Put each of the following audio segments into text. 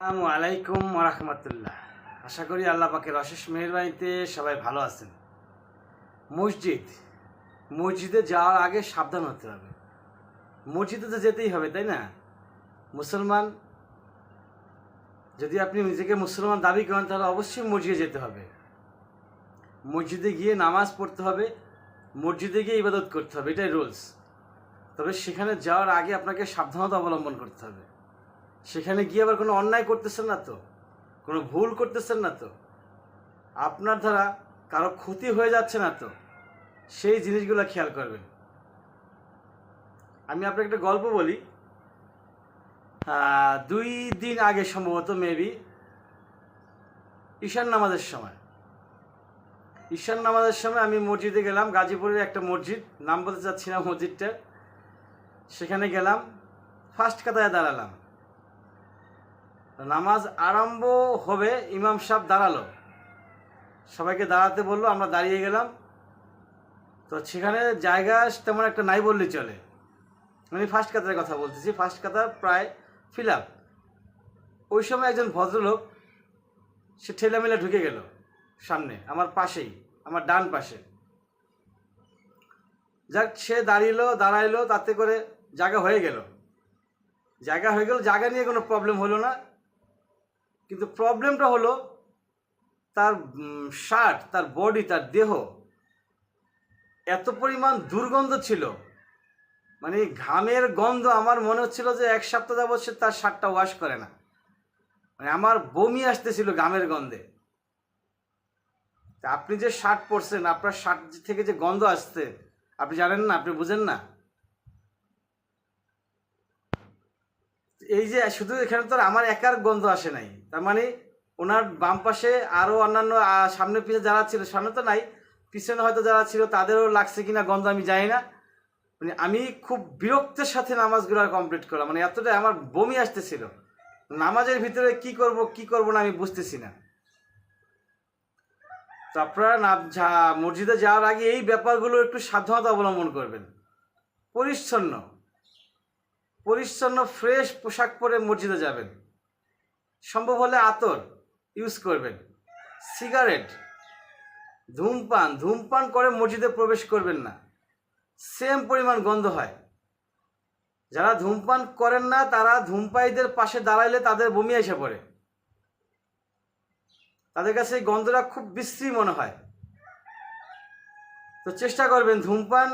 আসসালামু আলাইকুম রহমতুল্লাহ। আশা করি আল্লাহ পাকের অশেষ মেহরবানিতে সবাই ভালো আছেন। মসজিদ। মসজিদে যাওয়ার আগে সাবধান হতে হবে। মসজিদে তো যেতেই হবে, তাই না? মুসলমান, যদি আপনি নিজেকে মুসলমান দাবি করেন, তাহলে অবশ্যই মসজিদে যেতে হবে। মসজিদে গিয়ে নামাজ পড়তে হবে, মসজিদে গিয়ে ইবাদত করতে হবে, এটাই রুলস। তবে সেখানে যাওয়ার আগে আপনাকে সাবধানতা অবলম্বন করতে হবে। সেখানে গিয়ে আবার কোনো অন্যায় করতেছেন না তো? কোনো ভুল করতেছেন না তো? আপনার দ্বারা কারও ক্ষতি হয়ে যাচ্ছে না তো? সেই জিনিসগুলো খেয়াল করবেন। আমি আপনাকে একটা গল্প বলি। দুই দিন আগে সম্ভবত, মেবি, ঈশান নামাজের সময়। ঈশান নামাজের সময় আমি মসজিদে গেলাম, গাজীপুরের একটা মসজিদ, নাম বলতে চাচ্ছি না মসজিদটা। সেখানে গেলাম ফার্স্ট কাতায় দাঁড়ালাম। নামাজ আরম্ভ হবে, ইমাম সাহেব দাঁড়াল। সবাইকে দাঁড়াতে বলল, আমরা দাঁড়িয়ে গেলাম। তো সেখানে জায়গা তেমন একটা নাই বললে চলে। আমি ফার্স্ট কাতারের কথা বলতেছি ফার্স্ট কাতার প্রায় ফিল আপ ওই সময় একজন ভদ্রলোক, সে ঠেলামেলা ঢুকে গেল সামনে, আমার পাশেই, আমার ডান পাশে। যাক, সে দাঁড়িয়েলো দাঁড়াইলো, তাতে করে জায়গা হয়ে গেল। জায়গা হয়ে গেল, জায়গা নিয়ে কোনো প্রবলেম হলো না। কিন্তু প্রবলেমটা হলো তার শার্ট তার বডি তার দেহ এত পরিমাণ দুর্গন্ধ ছিল। মানে ঘামের গন্ধ আমার মনে হচ্ছিল যে এক সপ্তাহ যাবৎ সে তার শার্টটা ওয়াশ করে না। মানে আমার বমি আসতেছিল ঘামের গন্ধে। আপনি যে শার্ট পরছেন, আপনার শার্ট থেকে যে গন্ধ আসতে আপনি জানেন না? আপনি বুঝেন না? এই যে শুধু এখানে তো আমার একার গন্ধ আসে নাই। তার মানে ওনার বাম পাশে আরও অন্যান্য সামনে পিছনে যারা ছিল, সামনে তো নাই, পিছনে হয়তো যারা ছিল তাদেরও লাগছে কিনা গন্ধ আমি জানি না। মানে আমি খুব বিরক্তের সাথে নামাজগুলো কমপ্লিট করলাম মানে এতটাই আমার বমি আসতেছিল। নামাজের ভিতরে কি করব কি করব না আমি বুঝতেছি না। তো আপনারা মসজিদে যাওয়ার আগে এই ব্যাপারগুলো একটু সাবধানতা অবলম্বন করবেন। পরিচ্ছন্ন। পরিচ্ছন্ন, ফ্রেশ পোশাক পরে মসজিদে যাবেন। সম্ভব হলে আতর ইউজ করবেন। সিগারেট, ধূমপান ধূমপান করে মসজিদে প্রবেশ করবেন না। সেম পরিমাণ গন্ধ হয়। যারা ধূমপান করেন না, তারা ধূমপায়ীদের পাশে দাঁড়াইলে তাদের বমি এসে পড়ে। তাদের কাছে এই গন্ধটা খুব বিশ্রী মনে হয়। তো চেষ্টা করবেন ধূমপান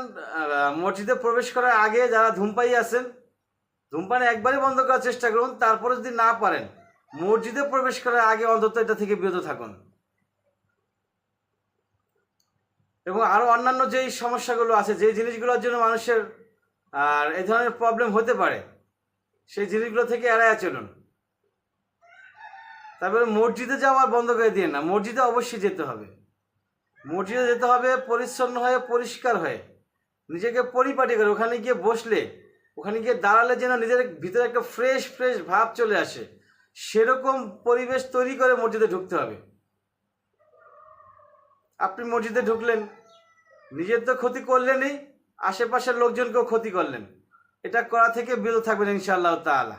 মসজিদে প্রবেশ করার আগে যারা ধূমপায়ী আছেন ধূমপান একবারই বন্ধ করার চেষ্টা করুন, তারপরে যদি না পারেন, মসজিদে প্রবেশ করার আগে অন্তত এটা থেকে বিরত থাকুন। এবং আরও অন্যান্য যেই সমস্যাগুলো আছে যে জিনিসগুলোর জন্য মানুষের, আর এই ধরনের প্রবলেম হতে পারে, সেই জিনিসগুলো থেকে এড়াইয়া চলুন। তারপরে মসজিদে যাওয়া বন্ধ করে দিয়ে না, মসজিদে অবশ্যই যেতে হবে। মসজিদে যেতে হবে, পরিচ্ছন্ন হয়ে, পরিষ্কার হয়ে, নিজেকে পরিপাটি করে, ওখানে গিয়ে বসলে ওখানে গিয়ে দাঁড়ালে যেন নিজের ভিতরে একটা ফ্রেশ ফ্রেশ ভাব চলে আসে। সেরকম পরিবেশ তৈরি করে মসজিদে ঢুকতে হবে। আপনি মসজিদে ঢুকলেন, নিজের তো ক্ষতি করলেনই, আশেপাশের লোকজনকেও ক্ষতি করলেন। এটা করা থেকে বিরত থাকবেন ইনশাআল্লাহ তাআলা।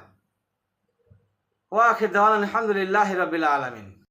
ওয়াখে দেওয়ান আলহামদুলিল্লাহ রবিল আলমিন।